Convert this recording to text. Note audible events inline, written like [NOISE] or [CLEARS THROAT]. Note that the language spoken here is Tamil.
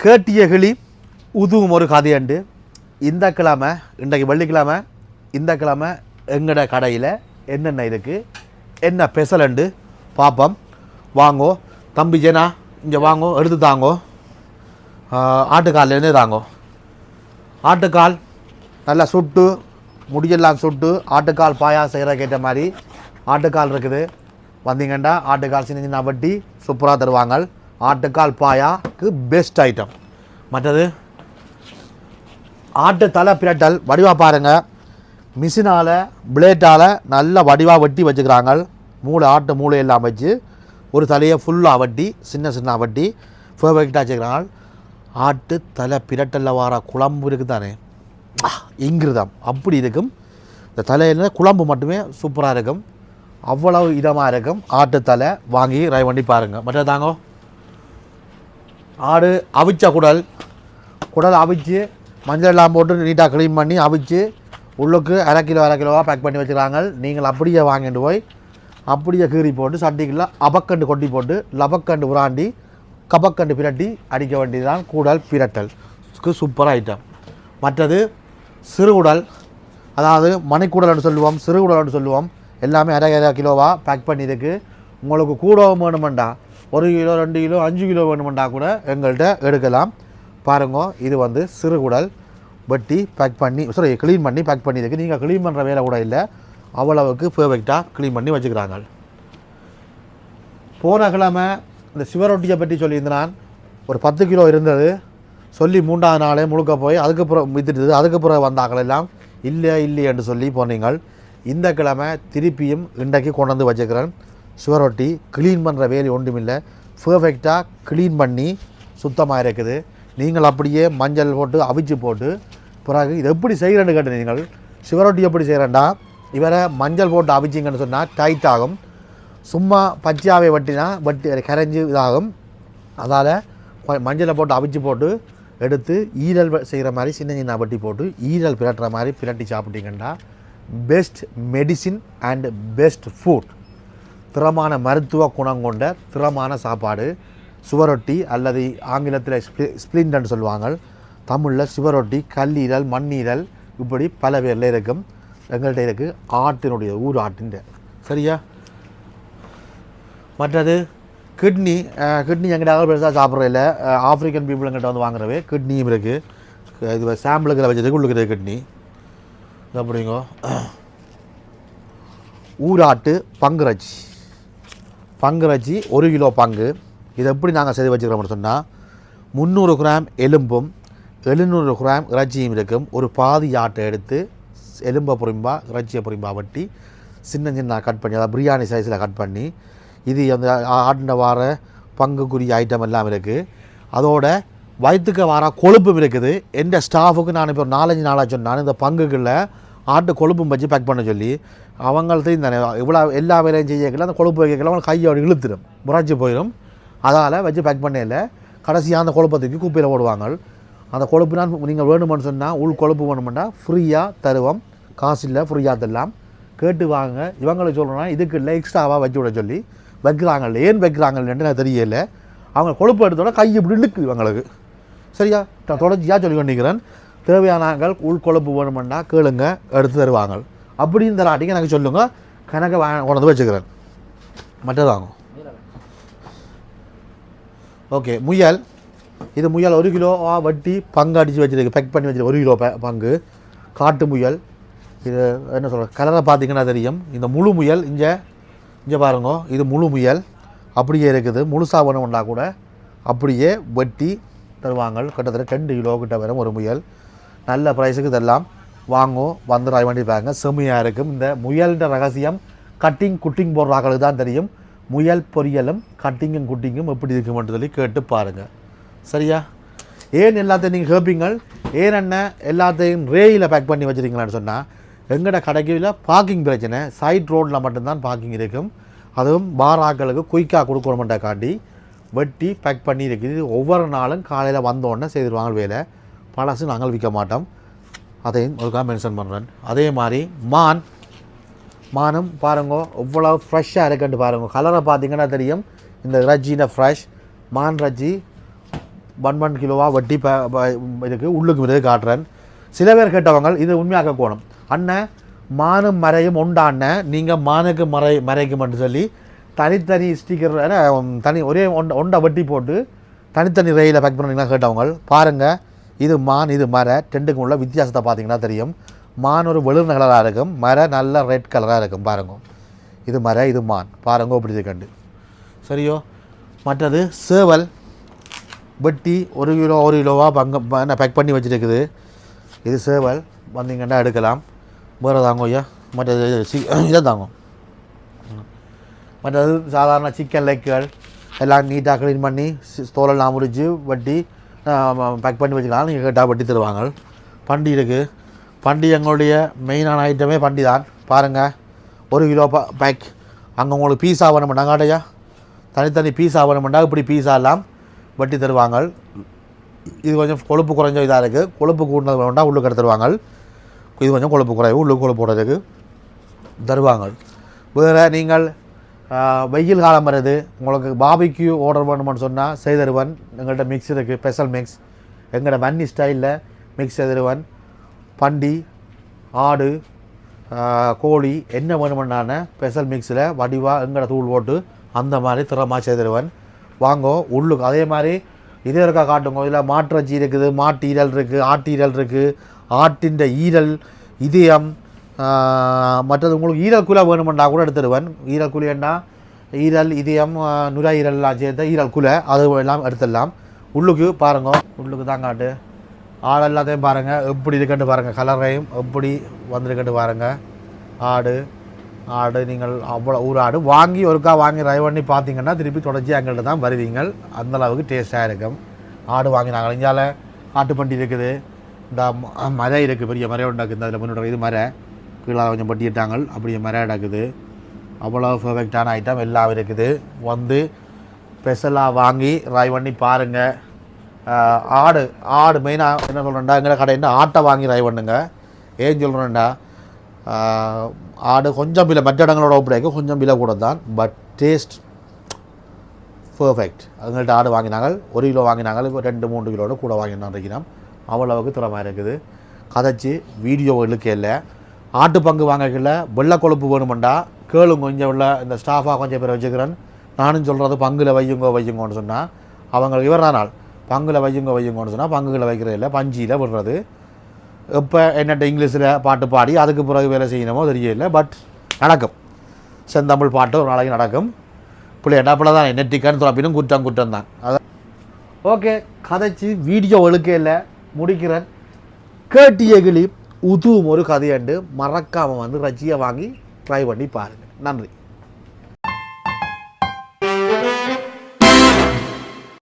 கேட்டிய கிளி உதுவும் ஒரு கதையண்டு. இந்த கிழமை இன்றைக்கு வெள்ளிக்கிழமை இந்த கிழமை எங்கட கடையில் என்னென்ன இருக்குது என்ன பெசலண்டு பார்ப்போம் வாங்கோ தம்பி ஜெனா இங்கே வாங்கோ எடுத்து தாங்கோ. ஆஹ், ஆட்டுக்கால்லேருந்து தாங்கோ? ஆட்டுக்கால் நல்லா சுட்டு முடியெல்லாம் சுட்டு ஆட்டுக்கால் பாயா செய்கிற கேட்ட மாதிரி ஆட்டுக்கால் இருக்குது. வந்தீங்கன்னா ஆட்டுக்கால் சின்ன சின்ன வட்டி சூப்பராக தருவாங்க. ஆட்டுக்கால் பாயாக்கு பெஸ்ட் ஐட்டம் மற்றது ஆட்டு தலை பிரட்டல் வடிவாக பாருங்கள் மிஷினால் பிளேட்டால் நல்ல வடிவாக வெட்டி வச்சுக்கிறாங்க மூளை ஆட்டு மூளை எல்லாம் வச்சு ஒரு தலையை ஃபுல்லாக வட்டி சின்ன சின்ன வட்டி பெர்ஃபெக்டாக வச்சுக்கிறாங்க ஆட்டு தலை பிரட்டலில் வர குழம்பு இருக்குது தானே இங்கிருதம். அப்படி இருக்கும். இந்த தலையில் குழம்பு மட்டுமே சூப்பராக இருக்கும். அவ்வளவு இதமாக இருக்கும். ஆட்டு தலை வாங்கி ரை பண்ணி பாருங்கள் மற்ற தாங்கோ? ஆடு அவிச்ச குடல். குடல் அவிச்சு மஞ்சள் எல்லாம் போட்டு நீட்டாக க்ளீன் பண்ணி அவிச்சு உள்ளுக்கு அரை கிலோ அரை கிலோவாக பேக் பண்ணி வச்சுக்கிறாங்க நீங்கள் அப்படியே வாங்கிட்டு போய் அப்படியே கீறி போட்டு சட்டிக்குள்ள அபக்கண்டு கொட்டி போட்டு லபக்கண்டு உராண்டி கபக்கண்டு பிரட்டி அடிக்க வேண்டியதுதான் கூடல் பிரட்டல். சூப்பர் ஐட்டம் மற்றது சிறுகுடல் அதாவது மணிக்கூடல்னு சொல்லுவோம் சிறுகுடல்னு சொல்லுவோம். எல்லாமே அரை அரை கிலோவாக பேக் பண்ணியிருக்கு. உங்களுக்கு கூடவும் வேணுமெண்டா ஒரு கிலோ ரெண்டு கிலோ அஞ்சு கிலோ வேணுமெண்டா கூட எங்கள்கிட்ட எடுக்கலாம். பாருங்க இது வந்து சிறுகுடல் வெட்டி பேக் பண்ணி சாரி க்ளீன் பண்ணி பேக் பண்ணியிருக்கு. நீங்கள் க்ளீன் பண்ணுற வேலை கூட இல்லை. அவ்வளவுக்கு பர்ஃபெக்டாக க்ளீன் பண்ணி வச்சுக்கிறாங்க. போன கிழமை இந்த சிவரொட்டியை பற்றி சொல்லியிருந்தான். ஒரு பத்து கிலோ இருந்தது. சொல்லி மூன்றாவது நாளே முழுக்க போய் அதுக்கப்புறம் வித்துட்டு அதுக்கப்புறம் வந்தாக்கள் எல்லாம் இல்லை இல்லை என்று சொல்லி போனீங்கள். இந்த கிழமை திருப்பியும் இன்றைக்கு கொண்டு வந்து வச்சுக்கிறேன். சுவரொட்டி க்ளீன் பண்ணுற வேலை ஒன்றுமில்லை. பர்ஃபெக்டாக க்ளீன் பண்ணி சுத்தமாக இருக்குது. நீங்கள் அப்படியே மஞ்சள் போட்டு அவிச்சு போட்டு பிறகு இது எப்படி செய்கிறேன்னு கேட்டு நீங்கள்? சுவரொட்டி எப்படி செய்கிறேன்டா? இவரை மஞ்சள் போட்டு அவிச்சிங்கன்னு சொன்னால் டைட் ஆகும். சும்மா பச்சையாவை வட்டினா வட்டி கரைஞ்சி இதாகும். அதால் மஞ்சளை போட்டு அவிச்சு போட்டு எடுத்து ஈரல் செய்கிற மாதிரி சின்ன சின்ன வட்டி போட்டு ஈரல் பிரட்டுற மாதிரி பிரட்டி சாப்பிட்டீங்கன்னா best medicine and best food திறமான மருத்துவ குணம் கொண்ட திறமான சாப்பாடு சுவரொட்டி அல்லது ஆங்கிலத்தில் ஸ்ப்ளி ஸ்ப்ளின்ட்னு சொல்லுவாங்க தமிழில் சுவரொட்டி கல்லீரல் மண்ணீரல் இப்படி பல பேரில் இருக்கும். எங்கள்கிட்ட இருக்குது ஆட்டினுடைய ஊர் ஆட்டின் சரியா? மற்றது கிட்னி கிட்னி எங்கிட்ட பெருசாக சாப்பிட்றதில்ல ஆஃப்ரிக்கன் பீப்புள் எங்கிட்ட வந்து வாங்குறவே கிட்னியும் இருக்குது இது சாம்பிளுக்கு வச்சதுக்கு உள்ளுக்கு கிட்னி. அப்படிங்கோ ஊராட்டு பங்கு ரச்சி ஒரு கிலோ பங்கு. இதை எப்படி நாங்கள் செய்து வச்சுக்கிறோம்னு சொன்னால் முந்நூறு கிராம் எலும்பும் எழுநூறு கிராம் இறைச்சியும் இருக்கும். ஒரு பாதி ஆட்டை எடுத்து எலும்பை பொறிம்பா இறைச்சியை பொறிம்பா வட்டி சின்ன சின்ன கட் பண்ணி அதாவது பிரியாணி சைஸில் கட் பண்ணி இது அந்த ஆட்டின வார பங்குக்குரிய ஐட்டம் எல்லாம் இருக்குது அதோட வயிற்றுக்கு வர கொழுப்பும் இருக்குது. எந்த ஸ்டாஃபுக்கு நான் இப்போ ஒரு நாலஞ்சு நாளாக சொன்னான் இந்த பங்குகளில் ஆட்டு கொழுப்பும் வச்சு பேக் பண்ண சொல்லி அவங்கள்ட்ட தானே இவ்வளோ எல்லா வேலையும் செய்யக்கல அந்த கொழுப்பு வைக்கல அவங்க கையோட இழுத்துடும். முறைச்சி போயிடும். அதால் வச்சு பேக் பண்ணல கடைசியாக அந்த குழப்பத்துக்கு தூக்கி குப்பையில் போடுவாங்க. அந்த கொழுப்புனா நீங்கள் வேணுமென்னு சொன்னால் உள் கொழுப்பு வேணுமெண்டா ஃப்ரீயாக தருவோம். காசு இல்லை ஃப்ரீயாக தரலாம். கேட்டு வாங்க. இவங்களுக்கு சொல்கிறோன்னா இதுக்கு இல்லை எக்ஸ்ட்ராவாக வச்சு விட சொல்லி வைக்கிறாங்க ஏன் வைக்கிறாங்கன்னு எனக்கு தெரியலை. அவங்க கொழுப்பு எடுத்தோட கை இப்படி இழுக்கு இவங்களுக்கு. சரியா? நான் தொடர்ச்சியாக சொல்லி கொண்டிருக்கிறேன் தேவையானாங்கள் உள்கொழுப்பு வேணுமெண்டா கேளுங்க எடுத்து தருவாங்க. அப்படின்னு தராட்டிங்க எனக்கு சொல்லுங்கள் கணக்கை வா கொண்டு வச்சுக்கிறேன். மற்றதாகும். ஓகே முயல். இது முயல் ஒரு கிலோ வட்டி பங்கு அடித்து வச்சுருக்கு. பேக் பண்ணி வச்சுருக்கு. ஒரு கிலோ பங்கு. காட்டு முயல். இது என்ன சொல்ற கலரை பார்த்தீங்கன்னா தெரியும். இந்த முழு முயல் இங்கே இங்கே பாருங்க. இது முழு முயல். அப்படியே இருக்குது. முழுசாக வேணும்னா கூட அப்படியே வெட்டி தருவாங்க. கிட்டத்தட்ட ரெண்டு கிலோ கிட்ட வரும் ஒரு முயல். நல்ல ப்ரைஸுக்கு இதெல்லாம் வாங்கும் வந்து ராய் வண்டி பாருங்க. செம்மையாக இருக்கும். இந்த முயல்ன்ற ரகசியம் கட்டிங் குட்டிங் போடுற ஆக்களுக்கு தான் தெரியும். முயல் பொரியலும் கட்டிங்கும் குட்டிங்கும் எப்படி இருக்குமென்று சொல்லி கேட்டு பாருங்கள் சரியா? ஏன் எல்லாத்தையும் நீங்கள் கேட்பீங்கள் ஏன் என்ன? எல்லாத்தையும் ரேயில் பேக் பண்ணி வச்சுருக்கீங்களான்னு சொன்னால் எங்கட கடைக்கில் பார்க்கிங் பிரச்சனை சைட் ரோட்டில் மட்டும்தான் பார்க்கிங் இருக்கும். அதுவும் பார் ஆக்களுக்கு குயிக்காக கொடுக்கணுமெண்ட காட்டி வெட்டி பேக் பண்ணி இருக்குது ஒவ்வொரு நாளும் காலையில் வந்தோடனே செய்திருவாங்க வேலை. பழசு நாங்கள் விற்க மாட்டோம். அதையும் ஒருக்காக மென்ஷன் பண்ணுறேன் அதே மாதிரி மான் மானும் பாருங்க எவ்வளோ ஃப்ரெஷ்ஷாக இருக்குன்ட்டு பாருங்க. கலரை பார்த்தீங்கன்னா தெரியும். இந்த ரஜ்ஜின ஃப்ரெஷ் மான் ரஜ்ஜி ஒன் ஒன் கிலோவாக வட்டி ப ப- இதுக்கு உள்ளுக்கு இது காட்டுறேன். சில பேர் கேட்டவங்க இது உண்மையாக கோணம். அண்ணன் மானும் மறையும் உண்டாண்ண நீங்கள் மானுக்கு மறை மறைக்குமென்று சொல்லி தனித்தனி ஸ்டிக்கர் தனி ஒரே ஒண்ட ஒண்டை வட்டி போட்டு தனித்தனி ரயிலில் பேக் பண்ணுறீங்களா கேட்டவங்க பாருங்கள் இது மான் இது மர ரெண்டுக்கும் உள்ள வித்தியாசத்தை பார்த்தீங்கன்னா தெரியும். மான் ஒரு வெளிர்ன கலராக இருக்கும் மர நல்ல ரெட் கலராக இருக்கும் பாருங்க. இது மர இது மான். பாருங்க இப்படி கண்டு சரியோ? மற்றது சேவல். வெட்டி ஒரு கிலோ ஒரு கிலோவாக பங்க என்ன பேக் பண்ணி வச்சுருக்குது. இது சேவல். வந்தீங்கன்னா எடுக்கலாம். வேறு தாங்க ஐயா. மற்றது சி [CLEARS THROAT] இதை தாங்க. மற்றது சாதாரண சிக்கன் லெக்குகள் எல்லாம் நீட்டாக க்ளீன் பண்ணி தோலெல்லாம் முறிச்சு வட்டி பேக் பண்ணி வச்சுக்கலாம். நீங்கள் கேட்டால் வட்டி தருவாங்க. பண்டி இருக்குது பண்டி எங்களுடைய மெயினான ஐட்டமே பண்டி தான். பாருங்கள் ஒரு கிலோ ப பேக் அங்கே உங்களுக்கு பீஸா வேணும் மாட்டாங்க தனித்தனி பீஸா வேணுமெண்டா இப்படி பீஸா எல்லாம் வட்டி தருவாங்க. இது கொஞ்சம் கொழுப்பு குறைஞ்ச இதாக இருக்குது கொழுப்பு கூட்டினது வேணும்னா உள்ளுக்கு எடுத்துருவாங்க இது கொஞ்சம் கொழுப்பு குறைவு. உள்ளுக்கு கொழுப்பு போடுறதுக்கு தருவாங்க. வேறு நீங்கள் வெயில் காலம் வருது. உங்களுக்கு பாபிக்யூ ஆர்டர் பண்ணணும்னு சொன்னால் செய்தருவன். எங்கள்கிட்ட மிக்ஸ் இருக்குது ஸ்பெஷல் மிக்ஸ் எங்களோட வன்னி ஸ்டைலில் மிக்ஸ் செய்தருவன். பண்டி ஆடு கோழி என்ன வேணுமென்னான ஸ்பெஷல் மிக்ஸில் வடிவாக எங்கட தூள் போட்டு அந்த மாதிரி திறமாக செய்திருவன். வாங்கோ உள்ளுக்கு. அதே மாதிரி இதே இருக்கா காட்டுங்க இதில் மாற்றச்சி இருக்குது மாட்டு ஈரல் இருக்குது ஆட்டு ஈரல் இருக்குது ஆட்டின் ஈரல் இதயம் மற்றது உங்களுக்கு ஈரல் குலை வேணுமெண்டா கூட எடுத்துடுவேன். ஈரல் குழின்னா ஈரல் இதயம் ஆ, நுரையீரல்லாம் சேர்த்த ஈரல் குலை அது எல்லாம் எடுத்துடலாம். உள்ளுக்கு பாருங்க உள்ளுக்கு தான் காட்டு. ஆடு எல்லாத்தையும் பாருங்கள் எப்படி இருக்குன்னு பாருங்கள் கலரையும் எப்படி வந்திருக்குன்னு பாருங்கள் ஆடு ஆடு நீங்கள் அவ்வளோ ஒரு ஆடு வாங்கி ஒருக்கா வாங்கி ட்ரை பண்ணி பார்த்தீங்கன்னா திருப்பி தொடர்ச்சி எங்கள்கிட்ட தான் வருவீங்க அந்தளவுக்கு டேஸ்ட்டாக இருக்கும். ஆடு வாங்கினாங்க இஞ்சால ஆட்டுப்பண்டி இருக்குது. இந்த ம- இருக்குது பெரிய மரம் உண்டாக்குது அதில் முன்னோட இது மரை. கீழே கொஞ்சம் பட்டிட்டாங்க அப்படியே மரம் இருக்குது அவ்வளோ பர்ஃபெக்டான ஐட்டம் எல்லாம் இருக்குது. வந்து ஸ்பெஷலாக வாங்கி ட்ரை பண்ணி பாருங்கள் ஆடு ஆடு மெயினாக என்ன சொல்கிறேன்டா எங்களை கடையில் ஆட்டை வாங்கி ரை பண்ணுங்க. ஏன் சொல்கிறேன்டா ஆடு கொஞ்சம் விலை மற்ற இடங்களோட ஒப்படைக்க கொஞ்சம் விலை கூட தான் பட் டேஸ்ட் பர்ஃபெக்ட் எங்கள்கிட்ட ஆடு வாங்கினாங்க ஒரு கிலோ வாங்கினாங்க இப்போ ரெண்டு மூணு கிலோட கூட வாங்கினா இருக்கிறோம் அவ்வளவுக்கு திறமை இருக்குது. கதைச்சி வீடியோ இழுக்க இல்லை. ஆட்டு பங்கு வாங்கல வெள்ளை கொழுப்பு வேணுமெண்டா? கேளுங்க கொஞ்சம் உள்ள இந்த ஸ்டாஃபாக கொஞ்சம் பேர் வச்சுக்கிறேன். நானும் சொல்கிறது பங்கில் வையுங்கோ வையுங்கோன்னு சொன்னால் அவங்களுக்கு இவர் நாள் பங்கில் வையுங்க வையுங்கோன்னு சொன்னால் பங்குகளை வைக்கிறது இல்லை பஞ்சியில் விடுறது. இப்போ என்னட்ட இங்கிலீஷில் பாட்டு பாடி அதுக்கு பிறகு வேலை செய்யணுமோ தெரியல பட் நடக்கும். செந்தமிழ் பாட்டு ஒரு நாளைக்கு நடக்கும். பிள்ளை என்ன பிள்ளை தான் நெட்டிக்கான்னு துறப்பினும் குற்றம் குற்றம் தான். அதான் ஓகே கதைச்சி வீடியோ ஒழுக்கையில் முடிக்கிறேன். கேட்டிய கிளி உதுவும் ஒரு கதையண்டு மறக்காமல் வந்து ரஜியை வாங்கி ட்ரை பண்ணி பாருங்கள் நன்றி